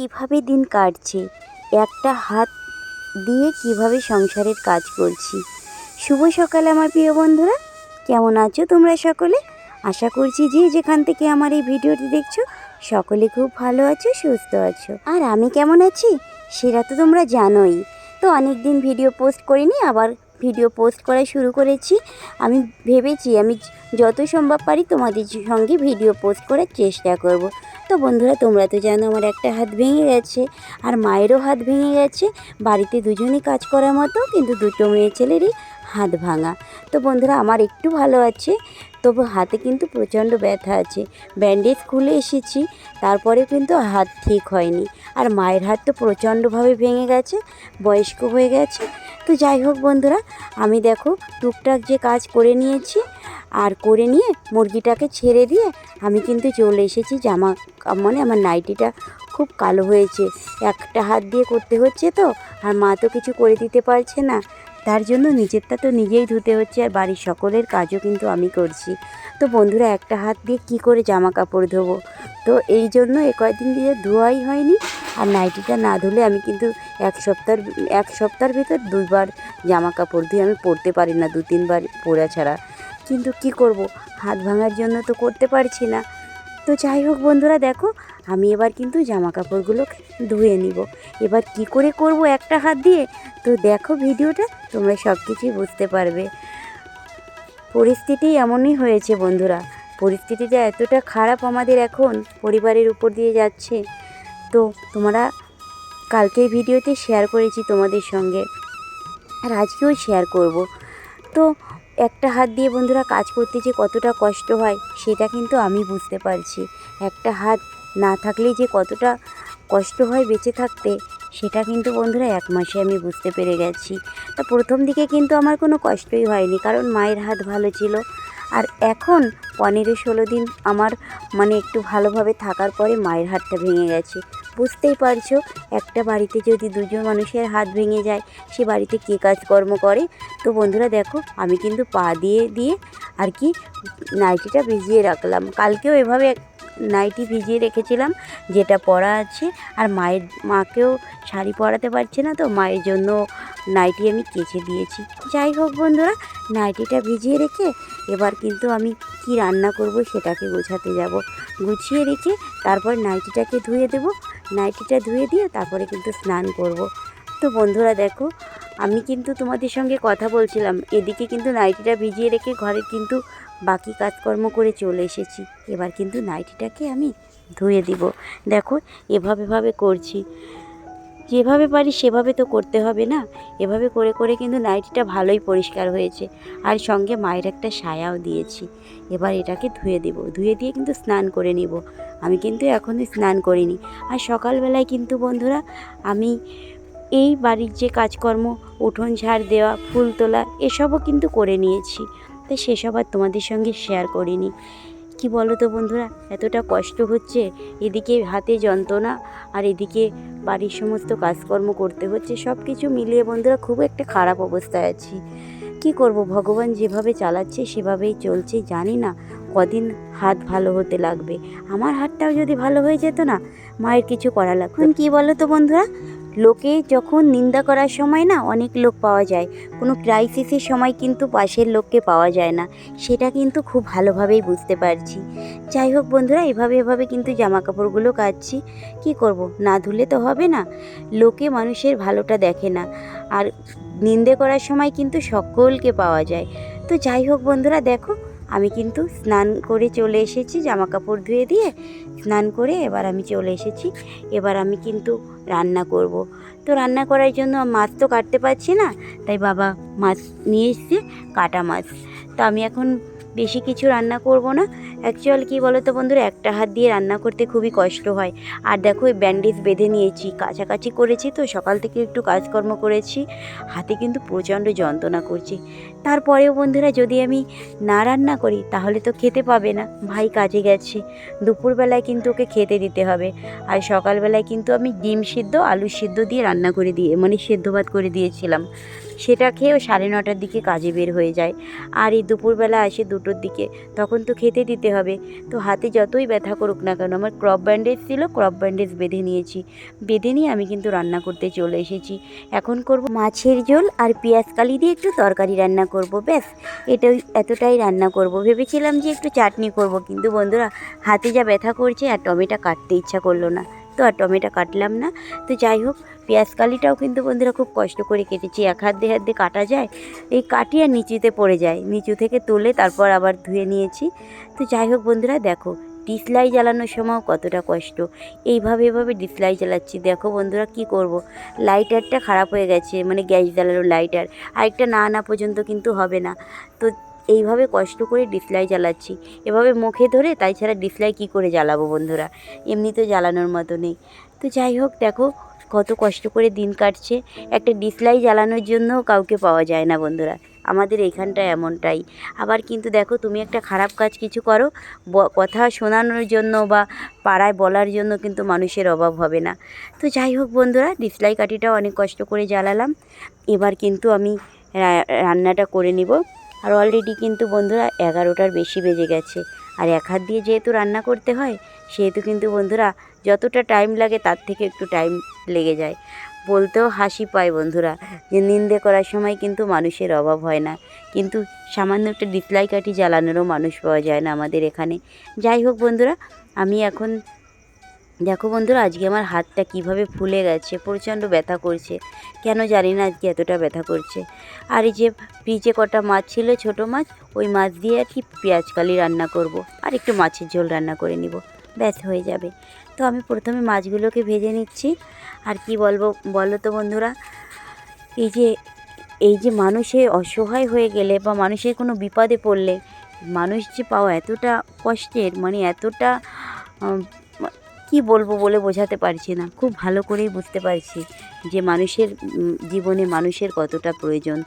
কীভাবে দিন কাটছে? একটা হাত দিয়ে কীভাবে সংসারের কাজ করছি? শুভ সকাল আমার প্রিয় বন্ধুরা। কেমন আছো তোমরা সকলে? আশা করছি যে যেখান থেকে আমার এই ভিডিওটি দেখছ, সকলে খুব ভালো আছো, সুস্থ আছো। আর আমি কেমন আছি? সেটা তো তোমরা জানোই। তো অনেক দিন ভিডিও পোস্ট করিনি, আবার ভিডিও পোস্ট করা শুরু করেছি। আমি ভেবেছি আমি যত সম্ভব পারি তোমাদের সঙ্গে ভিডিও পোস্ট করার চেষ্টা করব। তো বন্ধুরা, তোমরা তো জানো আমার একটা হাত ভেঙে গেছে, আর মায়েরও হাত ভেঙে গেছে। বাড়িতে দুজনই কাজ করার মতো, কিন্তু দুটো মেয়ে ছেলেরই হাত ভাঙা। তো বন্ধুরা, আমার একটু ভালো আছে, তবু হাতে কিন্তু প্রচণ্ড ব্যথা আছে। ব্যান্ডেজ খুলে এসেছি, তারপরে কিন্তু হাত ঠিক হয়নি। আর মায়ের হাত তো প্রচণ্ডভাবে ভেঙে গেছে, বয়স্ক হয়ে গেছে। তো যাই হোক বন্ধুরা, আমি দেখো টুকটাক যে কাজ করে নিয়েছি আর করে নিয়ে মুরগিটাকে ছেড়ে দিয়ে আমি কিন্তু চলে এসেছি জামা মানে আমার নাইটিটা খুব কালো হয়েছে। একটা হাত দিয়ে করতে হচ্ছে তো, আর মা তো কিছু করে দিতে পারছে না। তার জন্য নিজেরটা তো নিজেই ধুতে হচ্ছে আর বাড়ির সকলের কাজও কিন্তু আমি করছি। তো বন্ধুরা, একটা হাত দিয়ে কি করে জামা কাপড় ধোবো? তো এই জন্য এ কয়েকদিন দিয়ে ধোয়াই হয়নি আর নাইটিটা না ধুলে আমি কিন্তু এক সপ্তাহের এক সপ্তাহের ভিতর দুইবার জামা কাপড় ধুয়ে আমি পরতে পারি না, দু তিনবার পরা ছাড়া। কিন্তু কি করব? হাত ভাঙার জন্য তো করতে পারছি না। তো যাই হোক বন্ধুরা, দেখো আমি এবার কিন্তু জামা কাপড়গুলো ধুয়ে নিব। এবার কি করে করব একটা হাত দিয়ে? তো দেখো ভিডিওটা, তোমরা সব কিছুই বুঝতে পারবে। পরিস্থিতি এমনই হয়েছে বন্ধুরা। পরিস্থিতিটা এতটা খারাপ আমাদের এখন, পরিবারের উপর দিয়ে যাচ্ছে। তো তোমরা কালকের ভিডিওতে শেয়ার করেছি তোমাদের সঙ্গে। আর আজকেও শেয়ার করব। তো একটা হাত দিয়ে বন্ধুরা কাজ করতে যে কতটা কষ্ট হয়, সেটা কিন্তু আমি বুঝতে পারছি। একটা হাত না থাকলে যে কতটা কষ্ট হয় বেঁচে থাকতে, সেটা কিন্তু বন্ধুরা এক মাসে আমি বুঝতে পেরে গেছি। তা প্রথম দিকে কিন্তু আমার কোনো কষ্টই হয়নি, কারণ মায়ের হাত ভালো ছিল। আর এখন পনেরো ষোলো দিন আমার মানে একটু ভালোভাবে থাকার পরে মায়ের হাতটা ভেঙে গেছে। বুঝতেই পারছ, একটা বাড়িতে যদি দুজন মানুষের হাত ভেঙে যায়, সে বাড়িতে কে কাজকর্ম করে? তো বন্ধুরা দেখো, আমি কিন্তু পা দিয়ে দিয়ে আর কি নাইটিটা ভিজিয়ে রাখলাম। কালকেও এভাবে নাইটি ভিজিয়ে রেখেছিলাম, যেটা পরা আছে। আর মায়ের, মাকেও শাড়ি পরাতে পারছে না তো, মায়ের জন্য নাইটি আমি কেচে দিয়েছি। যাই হোক বন্ধুরা, নাইটিটা ভিজিয়ে রেখে এবার কিন্তু আমি কি রান্না করব সেটাকে গোছাতে যাব। গুছিয়ে রেখে তারপর নাইটিটাকে ধুয়ে দেব। নাইটিটা ধুয়ে দিয়ে তারপরে কিন্তু স্নান করব। তো বন্ধুরা দেখো আমি কিন্তু তোমাদের সঙ্গে কথা বলছিলাম। এদিকে কিন্তু নাইটিটা ভিজিয়ে রেখে ঘরে কিন্তু বাকি কাজকর্ম করে চলে এসেছি। এবার কিন্তু নাইটিটাকে আমি ধুয়ে দিব। দেখো, এভাবে ভাবে করছি। যেভাবে পারি সেভাবে তো করতে হবে না? এভাবে করে করে কিন্তু নাইটিটা ভালোই পরিষ্কার হয়েছে। আর সঙ্গে মায়ের একটা সায়াও দিয়েছি। এবার এটাকে ধুয়ে দিব। ধুয়ে দিয়ে কিন্তু স্নান করে নিব। আমি কিন্তু এখনই স্নান করিনি। আর সকালবেলায় কিন্তু বন্ধুরা, আমি এই বাড়ির যে কাজকর্ম, উঠোন ঝাড় দেওয়া, ফুল তোলা, এসবও কিন্তু করে নিয়েছি। তাই সেসব আর তোমাদের সঙ্গে শেয়ার করিনি। কি বলো তো বন্ধুরা, এতটা কষ্ট হচ্ছে, এদিকে হাতে যন্ত্রণা আর এদিকে বাড়ির সমস্ত কাজকর্ম করতে হচ্ছে সব কিছু মিলিয়ে বন্ধুরা খুব একটা খারাপ অবস্থায় আছি। কি করব, ভগবান যেভাবে চালাচ্ছে, সেভাবেই চলছে, জানি না কদিন হাত ভালো হতে লাগবে। আমার হাতটাও যদি ভালো হয়ে যেত না, মায়ের কিছু করা লাগতো। কি বলো তো বন্ধুরা? লোকে যখন নিন্দা করার সময় না অনেক লোক পাওয়া যায়। কোনো ক্রাইসিসের সময় কিন্তু পাশের লোককে পাওয়া যায় না। সেটা কিন্তু খুব ভালোভাবেই বুঝতে পারছি। যাই হোক বন্ধুরা, এভাবে এভাবে কিন্তু জামা কাপড়গুলো কাচ্ছি কি করব? না ধুলে তো হবে না। লোকে মানুষের ভালোটা দেখে না। আর নিন্দে করার সময় কিন্তু সকলকে পাওয়া যায়। তো যাই হোক বন্ধুরা, দেখো আমি কিন্তু স্নান করে চলে এসেছি জামা কাপড় ধুয়ে দিয়ে স্নান করে এবার আমি চলে এসেছি। এবার আমি কিন্তু রান্না করব। তো রান্না করার জন্য মাছ তো কাটতে পারছি না, তাই বাবা মাছ নিয়ে এসছে, কাটা মাছ। তো আমি এখন বেশি কিছু রান্না করব না। অ্যাকচুয়াল কী বলো তো বন্ধুরা, একটা হাত দিয়ে রান্না করতে খুবই কষ্ট হয়। আর দেখো এই ব্যান্ডেজ বেঁধে নিয়েছি, কাছাকাছি করেছি তো, সকাল থেকে একটু কাজকর্ম করেছি। হাতে কিন্তু প্রচণ্ড যন্ত্রণা করছে। তারপরেও বন্ধুরা যদি আমি না রান্না করি, তাহলে তো খেতে পাবে না। ভাই কাজে গেছে। দুপুরবেলায় কিন্তু ওকে খেতে দিতে হবে। আর সকালবেলায় কিন্তু আমি ডিম সিদ্ধ, আলু সিদ্ধ দিয়ে রান্না করে দিয়ে মানে সেদ্ধ ভাত করে দিয়েছিলাম। সেটা খেয়েও সাড়ে নটার দিকে কাজে বের হয়ে যায়। আর এই দুপুরবেলা আসে দুটোর দিকে, তখন তো খেতে দিতে হবে। তো হাতে যতই ব্যথা করুক না কেন, আমার ক্রপ ব্যান্ডেজ ছিল, ক্রপ ব্যান্ডেজ বেঁধে নিয়েছি। বেঁধে নিয়ে আমি কিন্তু রান্না করতে চলে এসেছি। এখন করব মাছের ঝোল আর পেঁয়াজ কালি দিয়ে একটু তরকারি রান্না করব, ব্যাস। এটাই, এতটাই রান্না করব। ভেবেছিলাম যে একটু চাটনি করব, কিন্তু বন্ধুরা, হাতে যা ব্যথা করছে আর টমেটো কাটতে ইচ্ছা করল না। তো আর টমেটো কাটলাম না। তো যাই হোক, পেঁয়াজ কালিটাও কিন্তু বন্ধুরা খুব কষ্ট করে কেটেছি। এক হাত দিয়ে হাত দিয়ে কাটা যায়, এই কাটি আর নিচুতে পড়ে যায়। নিচু থেকে তুলে তারপর আবার ধুয়ে নিয়েছি। তো যাই হোক বন্ধুরা, দেখো ডিসলাই জ্বালানোর সময় কতটা কষ্ট। এইভাবে, এভাবে ডিসলাই জ্বালাচ্ছি। দেখো বন্ধুরা কি করব? লাইটারটা খারাপ হয়ে গেছে মানে গ্যাস জ্বালানোর লাইটার। আরেকটা না আনা পর্যন্ত কিন্তু হবে না। তো এইভাবে কষ্ট করে ডিসলাই জ্বালাচ্ছি। এভাবে মুখে ধরে তাই ছাড়া ডিসলাই কী করে জ্বালাবো বন্ধুরা? এমনি তো জ্বালানোর মতো নেই। তো যাই হোক, দেখো কত কষ্ট করে দিন কাটছে। একটা ডিসলাই জ্বালানোর জন্য কাউকে পাওয়া যায় না বন্ধুরা। আমাদের এইখানটা এমনটাই। আবার কিন্তু দেখো, তুমি একটা খারাপ কাজ কিছু করো কথা শোনানোর জন্য বা পাড়ায় বলার জন্য কিন্তু মানুষের অভাব হবে না। তো যাই হোক বন্ধুরা ডিসলাই কাঠিটাও অনেক কষ্ট করে জ্বালালাম। এবার কিন্তু আমি রান্নাটা করে নিব। আর অলরেডি কিন্তু বন্ধুরা এগারোটার বেশি বেজে গেছে। আর এক হাত দিয়ে যেহেতু রান্না করতে হয়, সেহেতু কিন্তু বন্ধুরা যতটা টাইম লাগে তার থেকে একটু টাইম লেগে যায়। বলতেও হাসি পায় বন্ধুরা যে নিন্দে করার সময় কিন্তু মানুষের অভাব হয় না। কিন্তু সামান্য একটা ডিসলাই কাঠি জ্বালানোরও মানুষ পাওয়া যায় না আমাদের এখানে। যাই হোক বন্ধুরা, আমি এখন দেখো বন্ধুরা, আজকে আমার হাতটা কীভাবে ফুলে গেছে, প্রচণ্ড ব্যথা করছে। কেন জানি না আজকে এতটা ব্যথা করছে। আর এই যে ফ্রিজে কটা মাছ ছিল, ছোট মাছ, ওই মাছ দিয়ে আর কি পেঁয়াজ কালি রান্না করব। আর একটু মাছের ঝোল রান্না করে নিব। ব্যাস হয়ে যাবে। তো আমি প্রথমে মাছগুলোকে ভেজে নিচ্ছি। আর কি বলব, বলো তো বন্ধুরা, এই যে এই যে মানুষে অসহায় হয়ে গেলে বা মানুষের কোনো বিপদে পড়লে, মানুষ যে পাওয়া এতটা কষ্টের মানে এতটা কি বলব বলে বোঝাতে পারছি না, খুব ভালো করেই বুঝতে পারছি যে মানুষের জীবনে মানুষের কতটা প্রয়োজন।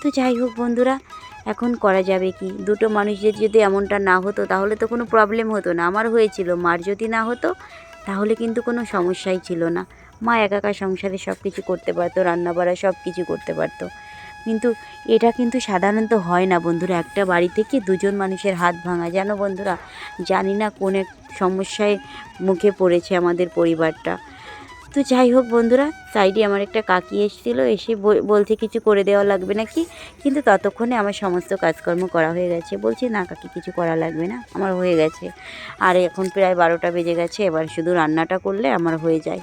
তো যাই হোক বন্ধুরা, এখন করা যাবে কি? দুটো মানুষের যদি এমনটা না হতো, তাহলে তো কোনো প্রবলেম হতো না। আমার হয়েছিল, মার যদি না হতো তাহলে কিন্তু কোনো সমস্যাই ছিল না। মা একাকার একা সংসারে সব কিছু করতে পারতো রান্না বাড়া সব কিছু করতে পারতো। কিন্তু এটা কিন্তু সাধারণত হয় না বন্ধুরা। একটা বাড়ি থেকে দুজন মানুষের হাত ভাঙা। জানো বন্ধুরা, জানি না কোন এক সমস্যায় মুখে পড়েছে আমাদের পরিবারটা। তো যাই হোক বন্ধুরা, সাইডে আমার একটা কাকি এসেছিল, এসে বল- বলছে কিছু করে দেওয়া লাগবে নাকি? কিন্তু ততক্ষণে আমার সমস্ত কাজকর্ম করা হয়ে গেছে। বলছে, না কাকি, কিছু করা লাগবে না, আমার হয়ে গেছে। আর এখন প্রায় বারোটা বেজে গেছে, এবার শুধু রান্নাটা করলে আমার হয়ে যায়।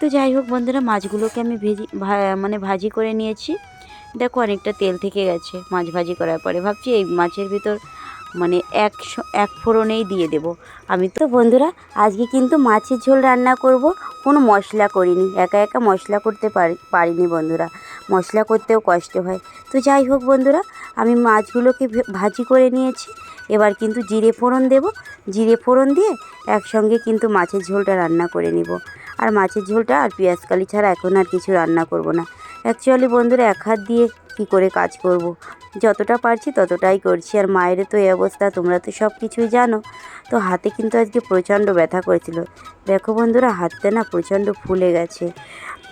তো যাই হোক বন্ধুরা, মাছগুলোকে আমি ভেজি, ভা- মানে ভাজি করে নিয়েছি। দেখো অনেকটা তেল থেকে গেছে মাছ ভাজি করার পরে। ভাবছি এই মাছের ভিতর মানে এক এক ফোড়নেই দিয়ে দেব। আমি তো বন্ধুরা, আজকে কিন্তু মাছের ঝোল রান্না করব। কোনো মশলা করিনি, একা একা মশলা করতে পারি, পারিনি বন্ধুরা। মশলা করতেও কষ্ট হয়। তো যাই হোক বন্ধুরা, আমি মাছগুলোকে ভাজি করে নিয়েছি। এবার কিন্তু জিরে ফোড়ন দেব। জিরে ফোড়ন দিয়ে একসঙ্গে কিন্তু মাছের ঝোলটা রান্না করে নিব। আর মাছের ঝোলটা আর পেঁয়াজ কালি ছাড়া এখন আর কিছু রান্না করব না। অ্যাকচুয়ালি বন্ধুরা, এক হাত দিয়ে কী করে কাজ করব। যতটা পারছি ততটাই করছি। আর মায়ের তো এই অবস্থা, তোমরা তো সব কিছুই জানো। তো হাতে কিন্তু আজকে প্রচণ্ড ব্যথা করেছিল। দেখো বন্ধুরা, হাতটা না প্রচণ্ড ফুলে গেছে।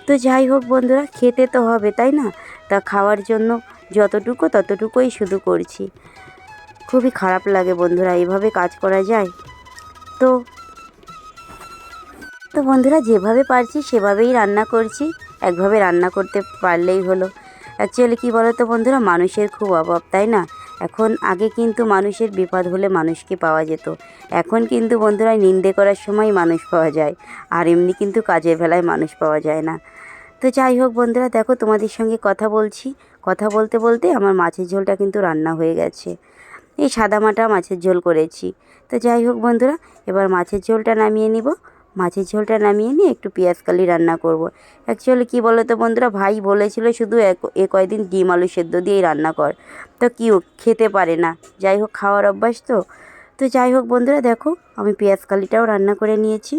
তো যাই হোক বন্ধুরা, খেতে তো হবে, তাই না? তা খাওয়ার জন্য যতটুকু ততটুকুই শুধু করছি। খুবই খারাপ লাগে বন্ধুরা এইভাবে কাজ করা যায়? তো তো বন্ধুরা, যেভাবে পারছি সেভাবেই রান্না করছি। একভাবে রান্না করতে পারলেই হলো। অ্যাকচুয়ালি কী বলো তো বন্ধুরা, মানুষের খুব অভাব, তাই না? এখন আগে কিন্তু মানুষের বিপদ হলে মানুষকে পাওয়া যেত। এখন কিন্তু বন্ধুরা নিন্দে করার সময় মানুষ পাওয়া যায়, আর এমনি কিন্তু কাজের বেলায় মানুষ পাওয়া যায় না। তো যাই হোক বন্ধুরা, দেখো তোমাদের সঙ্গে কথা বলছি। কথা বলতে বলতে আমার মাছের ঝোলটা কিন্তু রান্না হয়ে গেছে। এই সাদামাটা মাছের ঝোল করেছি। তো যাই হোক বন্ধুরা, এবার মাছের ঝোলটা নামিয়ে নিব। মাছের ঝোলটা নামিয়ে নিয়ে একটু পেঁয়াজ কালি রান্না করব। অ্যাকচুয়ালি কী বলো তো বন্ধুরা ভাই বলেছিল শুধু এ কয়দিন ডিম আলু সেদ্ধ দিয়েই রান্না কর। তো কী হোক, খেতে পারে না। যাই হোক খাওয়ার অভ্যাস তো। তো যাই হোক বন্ধুরা দেখো আমি পেঁয়াজ কালিটাও রান্না করে নিয়েছি।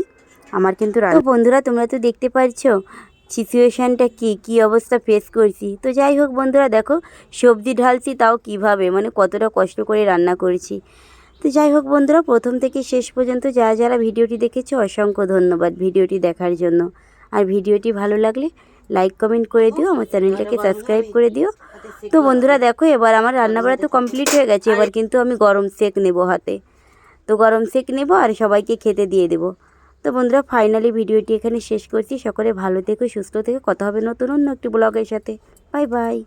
আমার কিন্তু রান্না বন্ধুরা তোমরা তো দেখতে পারছ সিচুয়েশানটা কী কী অবস্থা ফেস করছি। তো যাই হোক বন্ধুরা দেখো সবজি ঢালছি তাও কীভাবে? মানে কতটা কষ্ট করে রান্না করছি। তো যাই হোক বন্ধুরা, প্রথম থেকে শেষ পর্যন্ত যারা যারা ভিডিওটি দেখেছে, অসংখ্য ধন্যবাদ ভিডিওটি দেখার জন্য। আর ভিডিওটি ভালো লাগলে লাইক কমেন্ট করে দিও, আমার চ্যানেলটাকে সাবস্ক্রাইব করে দিও। তো বন্ধুরা দেখো, এবার আমার রান্নাবাড়া তো কমপ্লিট হয়ে গেছে, এবার কিন্তু আমি গরম সেক নেব হাতে। তো গরম সেক নেব আর সবাইকে খেতে দিয়ে দেবো। তো বন্ধুরা ফাইনালি ভিডিওটি এখানে শেষ করছি। সকলে ভালো থেকো, সুস্থ থেকে। কথা হবে নতুন অন্য একটি ব্লগের সাথে। Bye bye